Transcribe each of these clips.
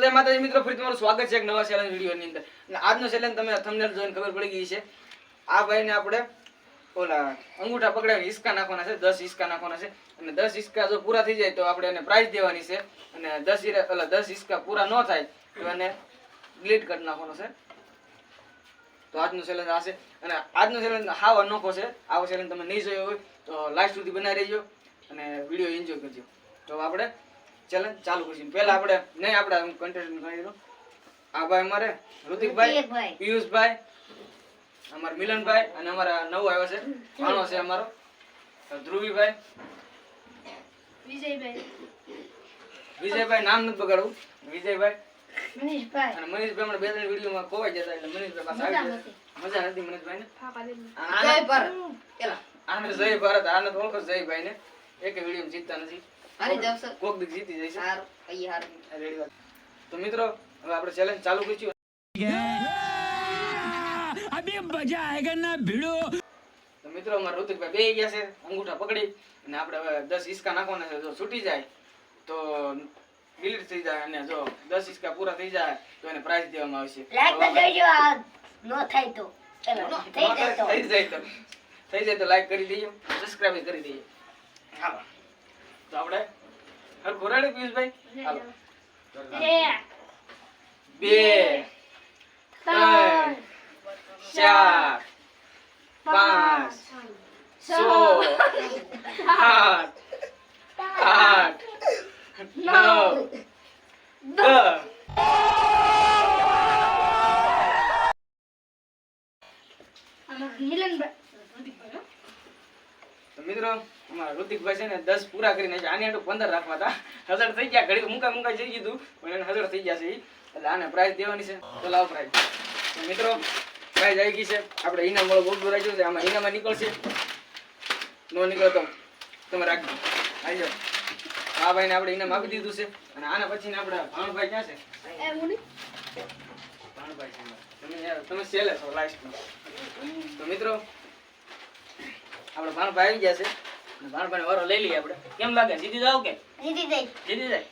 તો માતાજી મિત્રો, ફરી તમારું સ્વાગત છે એક નવા ચેલેન્જ વિડીયોની અંદર. અને આજનો ચેલેન્જ તમે થંબનેલ જોઈને ખબર પડી ગઈ છે. આ ભાઈને આપણે ઓલા અંગૂઠા પકડાવીને હિસકા નાખવાના છે, દસ હિસકા નાખવાના છે. અને દસ હિસકા જો પૂરા થઈ જાય તો આપણે એને પ્રાઇઝ દેવાની છે. અને દસ ઓલા દસ હિસકા પૂરા ન થાય તો એને ડિલીટ કરી નાખવાનો છે. તો આજનો ચેલેન્જ આ છે. અને આજનો ચેલેન્જ હાવ અનોખો છે. આવો ચેલેન્જ તમે નહીં જોયો હોય તો લાસ્ટ સુધી બનાવી રહેજો અને વીડિયો એન્જોય કરજો. તો આપણે ચેલેન્જ ચાલુ કરીશું. પહેલા આપણે નહીં આપણે કન્ટેસ્ટન્ટ ગણી દઉં આ ભાઈ અમારે ઋતિકભાઈ. પિયુષભાઈ અમારા મિલનભાઈ અને અમારા નવો આવ્યો છે. ભાણો છે અમારો. ધ્રુવીભાઈ. વિજયભાઈ. વિજયભાઈ નામ નથી બગાડવું. વિજયભાઈ. મનીષભાઈ. અને મનીષભાઈ હમણાં બે ત્રણ વિડીયોમાં ખોવાઈ જતા એટલે મનીષભાઈ પાસે આવી મજા નથી મનીષભાઈ આને જય ભારત. આનંદ ઓળખો જય ભાઈ ને એક વીડિયો જીતતા નથી. હારી મિત્રો અંગૂઠા પકડી અને આપણે હવે દસ ઈસકા નાખવાના છે. જો છૂટી જાય તો ડિલીટ થઈ જાય અને જો દસ હિસ્કા પૂરા થઈ જાય તો એને પ્રાઇઝ દેવામાં આવશે. થઈ જાય તો. લાઈક કરી દઈએ સબસ્ક્રાઇબ કરી દઈએ. હા તો આપણે હરખું રેડી પિયુષભાઈ હાલો એક, બે ત્રણ ચાર પાંચ છ આઠ આઠ નવ દસ તો મિત્રો અમારા ઋતિકભાઈ છે ને દસ પૂરા કરીને છે. આની હાટુ પંદર રાખવા હતા. હજાર થઈ ગયા. ઘડી મૂકા મૂકા જઈ કીધું પણ એને હજાર થઈ ગયા છે એટલે આને પ્રાઇઝ દેવાની છે. તો લાવો પ્રાઇઝ તો મિત્રો પ્રાઇઝ આવી ગઈ છે. આપણે ઇનામ વાળો બોક્સ રાખ્યું છે. આમાં ઈનામાં નીકળશે. નો નીકળો તો તમે રાખજો. આવી જાઓ. આ ભાઈને આપણે ઈનામ આપી દીધું છે. અને આના પછી આપણે ભાણભાઈ ક્યાં છે? ભાણભાઈ તમે યાર- તમે સેલે છો લાસ્ટમાં તો મિત્રો આપણે ભાણભાઈ આવી ગયા છે. ભાણભાઈ વારો લઈ લઈએ આપણે. કેમ લાગે? જીતી જાવ કે? જીતી જાય. જીતી જાય.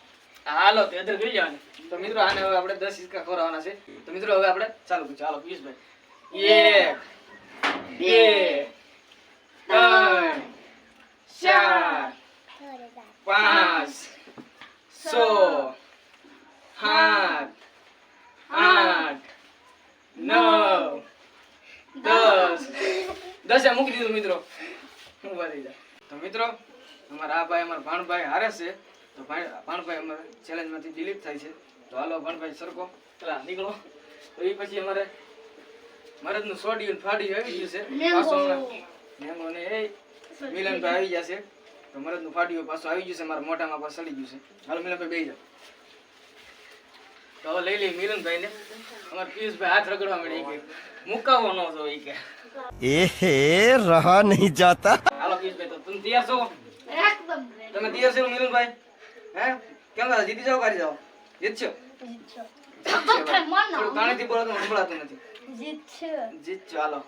હાલો તો અધર ગઈ જવાની. તો મિત્રો આને હવે આપણે દસ સિક્કા ખોરાવાના છે. તો મિત્રો હવે આપણે ચાલુ કરીશું ચાલો પિયુષભાઈ. એક બે ત્રણ ચાર પાંચ છ સાત આઠ નવ દસ. દસે મૂકી દીધું મિત્રો. ઊભા થઈ જાય તો મિત્રો અમારા આ ભાઈ અમારા ભાણભાઈ હારે છે. તો ભાઈ ભાણભાઈ અમારે ચેલેન્જમાંથી ડિલીટ થાય છે. તો હાલો ભાણભાઈ સરકો. પેલા નીકળો. તો એ પછી અમારે મરદનું સોડિયું ફાડ્યું આવી ગયું છે. મેંગો. ને એ મિલનભાઈ આવી ગયા તો મરદનું ફાડ્યું પાછું આવી ગયું છે. મારા મોટામાં પાછું સડી ગયું છે. હાલ મિલનભાઈ બે જાઓ. તો લઈ લઈ મિલનભાઈ ને અમારા પિયુષભાઈ હાથ રગડવા મળી કે મુકાવો ન હતો એ કે. એ રહા નહીં જાતા. હાલો પિયુષભાઈ તો તમે તૈયાર છો? તમે તૈયાર છો મિલનભાઈ? હે? કેમ દાદા જીતી જાઓ કાઢી જાઓ. જીતશો. થોડું મનો બોલો તો સંભળાતું નથી. જીતશો. જીતશો હાલો.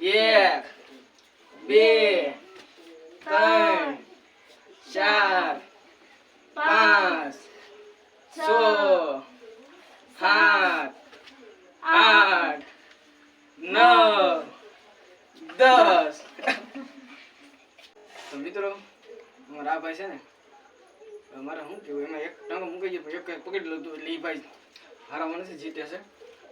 એક બે ત્રણ ચાર પાંચ છ સાત આઠ નવ દસ. તો મિત્રો, અમારા આ ભાઈ છે ને મારે શું કેવું એમાં એક ટાંગો મૂકી ગયો એક પકડી લઉં એટલે એ ભાઈ હારા મને જીતે છે.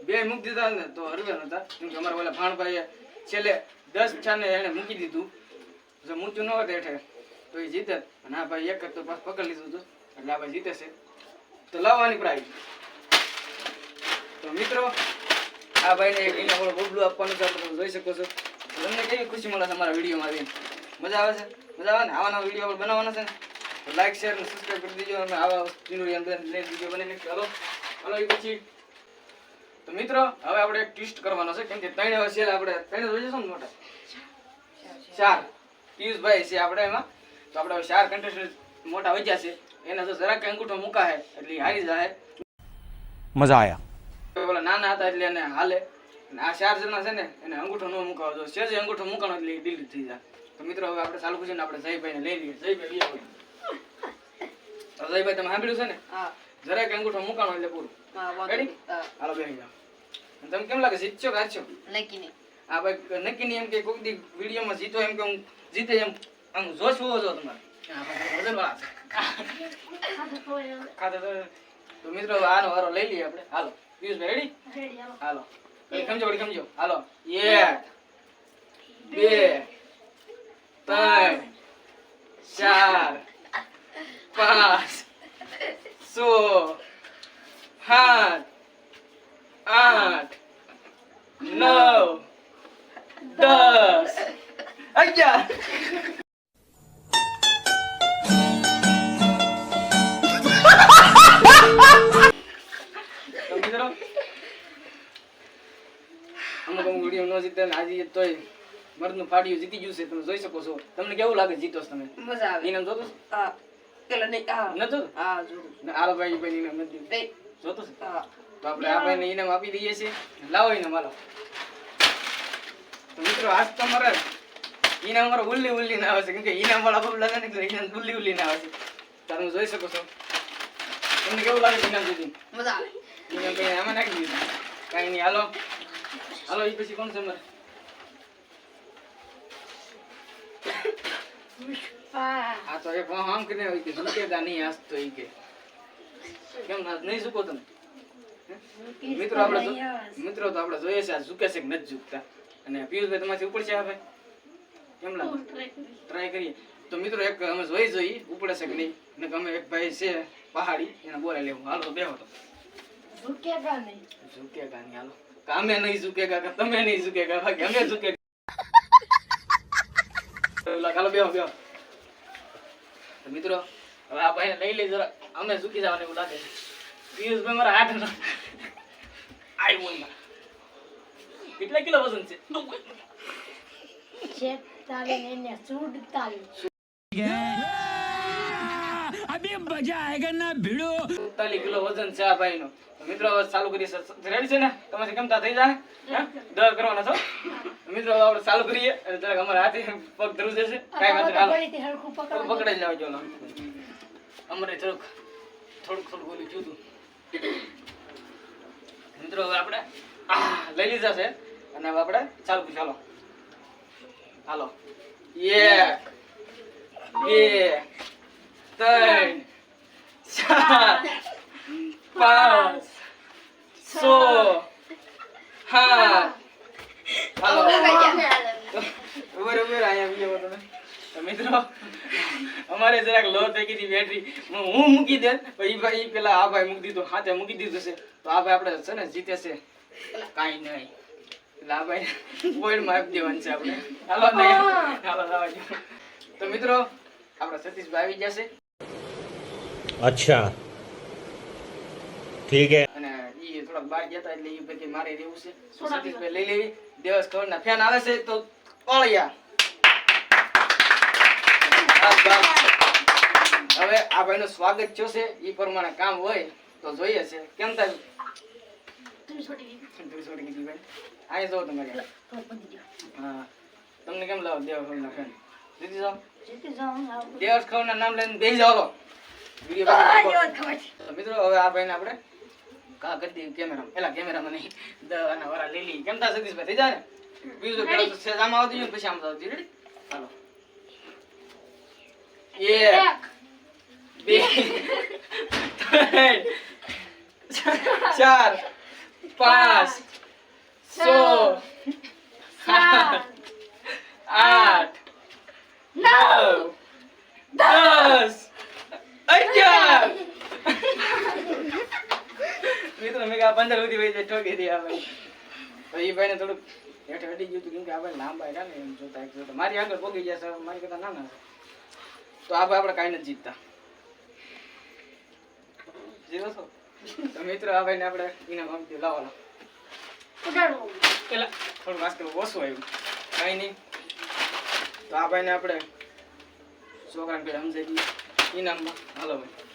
બે મૂકી દીધા ને, તો હરવે નતા કેમ કે અમારા ઓલા ભાણભાઈએ છેલ્લે દસ છાને એને મૂકી દીધું. જો મૂક્યું ન હોત હેઠે, તો એ જીતે. અને આ ભાઈ એક તો પાસ પકડી લીધું હતું, એટલે આ ભાઈ જીતે છે. તો લાવવાની પ્રાઇઝ તો મિત્રો, આ ભાઈને એક એના બબલું આપવાનું છે તમે જોઈ શકો છો. તમને કેવી ખુશી મળે છે અમારા વિડીયોમાં આવીને મજા આવે છે? મજામાં ને આવા વીડિયો બનાવવાનો છે. લાઈક શેર અને સબસ્ક્રાઈબ કરી દીજો. અને આવા ચીનુડી અંદર વીડિયો બનાવીને ચાલો ચાલો એ પછી. તો મિત્રો હવે આપણે એક ટ્વિસ્ટ કરવાનો છે. કેમ કે ત્રણ હવે આપણે ત્રણ રોજ છે ને મોટા. ચાર. પિયુષભાઈ છે આપણે એમાં. તો આપણે હવે ચાર કન્ટેસ્ટન્ટ મોટા વધ્યા છે. એના જો જરાક અંગૂઠો મુકાય એટલે હારી જાય મજા આયા. બોલા નાના હતા એટલે એને હાલે. આ ચાર જણા છે ને એને અંગૂઠો ન મુકાવો જો જે અંગૂઠો મુકાણો એટલે ડિલીટ થઈ જાય. તો મિત્રો હવે આપણે ચાલુ કરીને આપણે જયભાઈને લઈ લઈએ. જયભાઈ લઈ આવો. તો જયભાઈ તમે સાંભળ્યું છે ને? હા. જરાક અંગૂઠો મૂકાણો એટલે પૂરું. હા, વાંધો Ready? નહીં. હા, હાલો બેસી જાઓ. તમને કેમ લાગે જીતશો કે હારશો? નક્કી નહીં. આ ભાઈ નક્કી નહીં એમ કે કોઈક દી વિડીયોમાં જીતો એમ કે હું જીતે એમ. આમ જોશ હોવો જો તમારે. આ ભાઈ છે. ખાતા તો- તો મિત્રો આનો વારો લઈ લઈએ આપણે. હાલો પિયુષભાઈ રેડી હાલો. વળી પડી વળી હાલો. એક બે. ત્રણ ચાર પાંચ છ સાત આઠ નવ દસ અગિયાર તો મિત્રો અમુક અમુક વીડિયો ન જીતે ને આજે તોય મર્દનું ફાડ્યું જીતી ગયું છે તમે જોઈ શકો છો. તમને કેવું લાગે જીતો તમે? મજા આવે. ઇનામ જોતું હા. પેલા નહીં હા. નતું હા. ને આલો ભાઈ ભાઈ ઇનામ નથી. જોતું. છે? હા. તો આપણે આ ભાઈને ઇનામ આપી દઈએ છીએ. લાવો ઇનામ હાલો. તો મિત્રો આજ તો ઈનામ ઇનામ મારો ઉલ્લી ઉલ્લી ના આવે છે. કેમ કે ઇનામ વાળા બાપ છે ને એટલે ઇનામ ઉલ્લી ઉલ્લી ના આવે છે. તમે જોઈ શકો છો. તમને કેવું લાગે ઈનામ ઇનામ જીતી મજા આવે. ઇનામ કઈ આમાં નાખી દીધું? કાંઈ નહીં હાલો. હાલો એ પછી કોણ છે મારે આ તો એક વાહ આમ કરીને હોય કે ઝૂકેગા નહીં આજ તો ઈ કે. કેમ ના નહીં ઝૂકો તમે? મિત્રો આપણે મિત્રો તો આપણે જોઈએ છે ઝૂકે છે કે નથી ઝૂકતા? અને પિયુષભાઈ તમારથી ઉપડશે આ ભાઈ? કેમ લાગે? ટ્રાય કરીએ. તો મિત્રો એક અમે જોઈ જોઈએ ઉપડે છે કે નહીં? ને અમે એક ભાઈ છે પહાડી એને બોલે લેવું. હાલો તો બેહો તો ઝૂકેગા નહીં. હાલો. કામે નહીં ઝૂકેગા તમે નહીં ઝૂકેગા બાકી અમે ઝૂકેગા. લગાલો બેહો બેહો. મિત્રો હવે આ ભાઈને લઈ લઈ જરા અમે સુકી જવાને એવું લાગે પિયુષભાઈ મારા હાથ ના બોલ કેટલા કિલો વજન છે? અભી મજા આયેગા ના મિત્રો ચાલુ કરી છે ને? તમારે કેમતા થઈ જાય? દર કરવાના છો? મિત્રો આપણે ચાલુ કરીએ. અને જરાક અમારા હાથે પગ ધરું જશે કાંઈ વાંધો હાલો. પકડાઈ જ લેવા અમારે થોડુંક થોડુંક થોડુંક બોલ્યું જોતું મિત્રો હવે આપણે લઈ લીધા છે. અને હવે આપણે ચાલુ ચાલો હાલો. એક બે ત્રણ ચાર પાંચ છ સાત હાલો ઉભર ઉભર આયા બીજો તમે. મિત્રો અમારે જરાક લો થઈ ગઈ બેટરી હું મૂકી દે પછી ભાઈ પેલા આ ભાઈ મૂકી દીધું હાથે મૂકી દીધું છે. તો આ ભાઈ આપણે છે ને જીતે છે. કાંઈ નહીં. લા ભાઈ પોઈન્ટમાં આપી છે આપણે. તો મિત્રો આપણા સતીશભાઈ આવી જશે અચ્છા. ઠીક હે. ઈ થોડાક બહાર ગયા હતા એટલે ઈ પછી મારે રહેવું છે. સતીશભાઈ લઈ લેવી. દેવસ ખબરના ફેન આવે છે તો ઓળિયા. હવે આ ભાઈનું સ્વાગત થયો છે. ઈ પ્રમાણે કામ હોય તો જોઈએ છે. કેમ થાય અહીં જો તમારે હા. તમને કેમ લાવો દેવ ફેન? જીતી જાઓ. ખબરના નામ લઈને બેસી જાઓ મિત્રો હવે આ ભાઈને આપણે કા કરી કેમેરા પેલા કેમેરા નહીં. દવાના વાળા લઈ લઈએ કેમ તા સતીશભાઈ થઈ જાય ને બીજું તો સેજ આમ આવતી પછી આમ આવતી રેડી? હાલો. એક. બે. ત્રણ. ચાર. પાંચ. છ. સાત. આઠ. નવ. દસ. અગિયાર. મિત્રો મેં આ પંદર સુધી ભાઈ ઠોકી દે ભાઈ તો એ ભાઈને થોડુંક હેઠે હટી ગયું હતું કેમ કે આ ભાઈ લાંબા હતા ને એમ જોતા એક જોતા. મારી આગળ પોગી ગયા સર મારી કરતા નાના છે. તો આ ભાઈ આપણે કાંઈ નથી જીતતા. જીરો છો? તો મિત્રો આ ભાઈને આપણે ઇનામ આપી લાવો લાવો. પેલા થોડું વાસ્તવ ઓછું આવ્યું. કાંઈ નહીં. તો આ ભાઈને આપણે છોકરાને પેલા દઈએ. ઇનામમાં હાલો ભાઈ.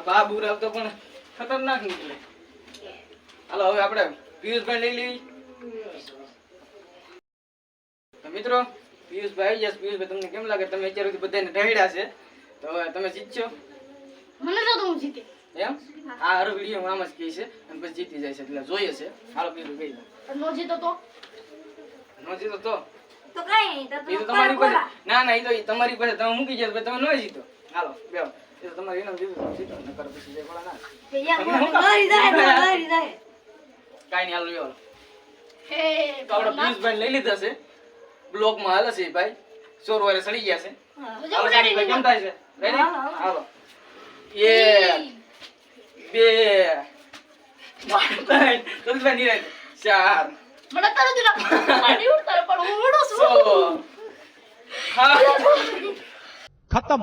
આ બાબુ તો પણ ખતરનાક નીકળે. હાલો હવે આપણે પિયુષભાઈ લઈ લેવી મિત્રો પિયુષભાઈ યસ પિયુષભાઈ તમને કેમ લાગે? તમે અત્યાર સુધી બધાને રહેડ્યા છે. તો તમે જીતશો મને તો હું જીતે. એમ? આ હર વીડિયો આમ જ કહે છે અને પછી જીતી જાય છે એટલે જોઈએ છે. હાલો બીજું કહી નો જીતો તો? ન જીતો તો? તો કઈ નહીં તો તમારી પાસે ના ના એ તો તમારી પાસે તમે મૂકી જાય તમે ન જીતો. હાલો તો તમારે કાઈ નહીં હાલ લ્યો હે લઈ લીધા છે. બ્લોકમાં છે ભાઈ. ચોર સડી ગયા છે. હાલો એ. બે. મારતા કલ્પના ખતમ.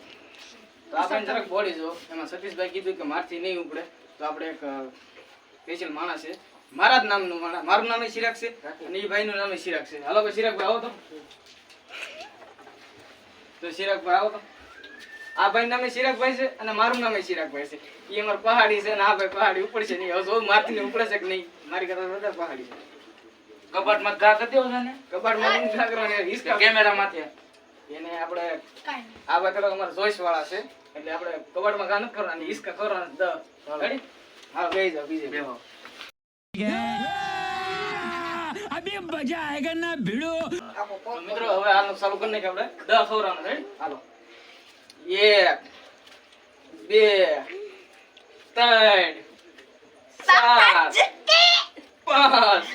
તો આપણે જરાક બોડી જો. એમાં સતીશભાઈ કીધું કે મારથી નહીં ઉપડે. તો આપણે એક સ્પેશિયલ માણસ છે. મારા જ નામનું માણસ મારું નામ શિરાક છે અને એ ભાઈનું નામ શિરાક છે. હાલો ભાઈ ચિરાગભાઈ આવો તો. તો ચિરાગભાઈ આવો તો. આ ભાઈ નામે શિરાકભાઈ છે અને મારું નામે શિરાકભાઈ છે. એ અમાર પહાડી છે અને આ ભાઈ પહાડી ઉપડશે નહીં હવે જો મારથી ને ઉપડે છે કે નહીં? મારી કરતા વધારે પહાડી છે. કબાટમાં ઘા કરી દેવો છે ને કબાટમાં નહીં જાગરણ હિસકા. કેમેરા માંથી એને આપણે કાઈ આ બધા અમારા ચોઈસ વાળા છે. એટલે આપણે કબાટમાં ગા કરવાની કરવાના હિસકા કરવાના દ હા ગઈ જાવ બીજે. બેહો અભી મજા આયેગા ના હવે આનું ચાલુ કરી નાખી આપણે. દ ખવરાના રેડી? હાલો. એક બે ત્રણ સાત. પાંચ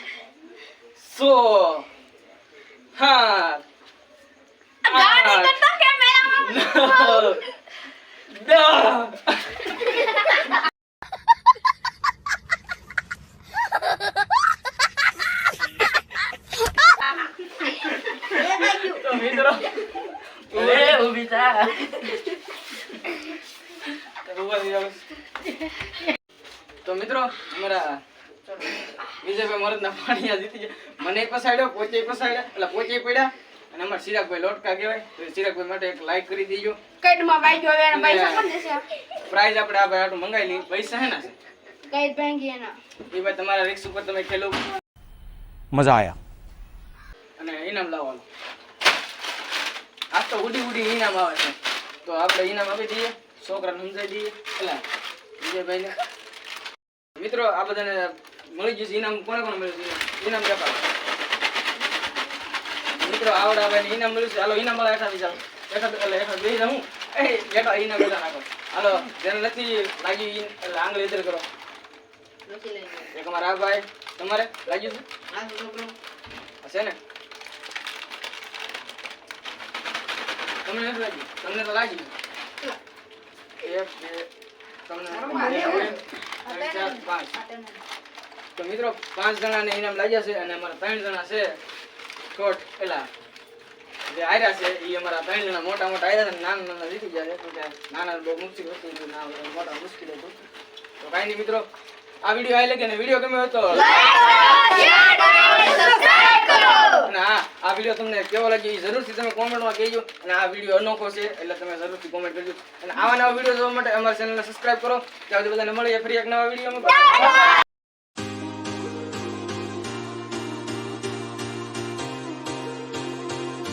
સો સાત આઠ મિત્રો એ. તો મિત્રો, અમારા વિજયભાઈ મરદના પાણી જીતી ગયા મને પસાડ્યો પોચે પસાડ્યા એટલે પોચે પડ્યા અને અમાર ચિરાગભાઈ લોટકા કહેવાય તો ચિરાગભાઈ માટે એક લાઈક કરી દેજો. કેડમાં ભાઈ ગયો હવે પૈસા કોણ દેશે પ્રાઇઝ આપણે આ ભાઈ આટલું મંગાઈ લઈ પૈસા હે ના કઈ ભાંગી એના? એ ભાઈ તમારા રિક્સ ઉપર તમે ખેલો. મજા આયા. અને ઇનામ લાવવાનું. આ તો ઉડી ઉડી ઇનામ આવે છે. તો આપણે ઇનામ આપી દઈએ છોકરાને સમજાવી દઈએ. એટલે વિજયભાઈને. મિત્રો આ બધાને મળી ગયું છે ઇનામ કોને કોને મળ્યું છે? ઇનામ જપાવે મિત્રો આવડા ભાઈને ઇનામ મળ્યું છે. હાલો ઇનામ મળે એઠા બીજા એઠા એટલે એઠા બે જાઉં. એઠા હેઠા બધા નાખો. હાલો જેને નથી લાગ્યું એટલે આંગળી ઇધર કરો. એક અમારા આ ભાઈ. તમારે લાગ્યું છે? હશે ને? તમને નથી લાગ્યું? તમને તો લાગી એક બે તમને પાંચ. તો મિત્રો પાંચ જણાને ઇનામ લાગ્યા છે અને અમારા ત્રણ જણા છે. શોર્ટ પેલા જે આયરા છે એ અમારા ત્રણ જણા મોટા મોટા આયરા છે નાના નાના જીતી ગયા છે નાના બહુ મુશ્કેલ હતું મોટા મુશ્કેલ હતું. તો કાંઈ નહીં મિત્રો આ વીડિયો આવી લાગે ને વીડિયો ગમ્યો હોય તો અને હા આ વીડિયો તમને કેવો લાગ્યો એ જરૂરથી તમે કોમેન્ટમાં કહેજો અને આ વીડિયો અનોખો છે એટલે તમે જરૂરથી કોમેન્ટ કરજો. અને આવા નવા વીડિયો જોવા માટે અમારી ચેનલને સબસ્ક્રાઇબ કરો. ત્યાં સુધી બધાને મળીએ ફરી એક નવા વિડીયોમાં.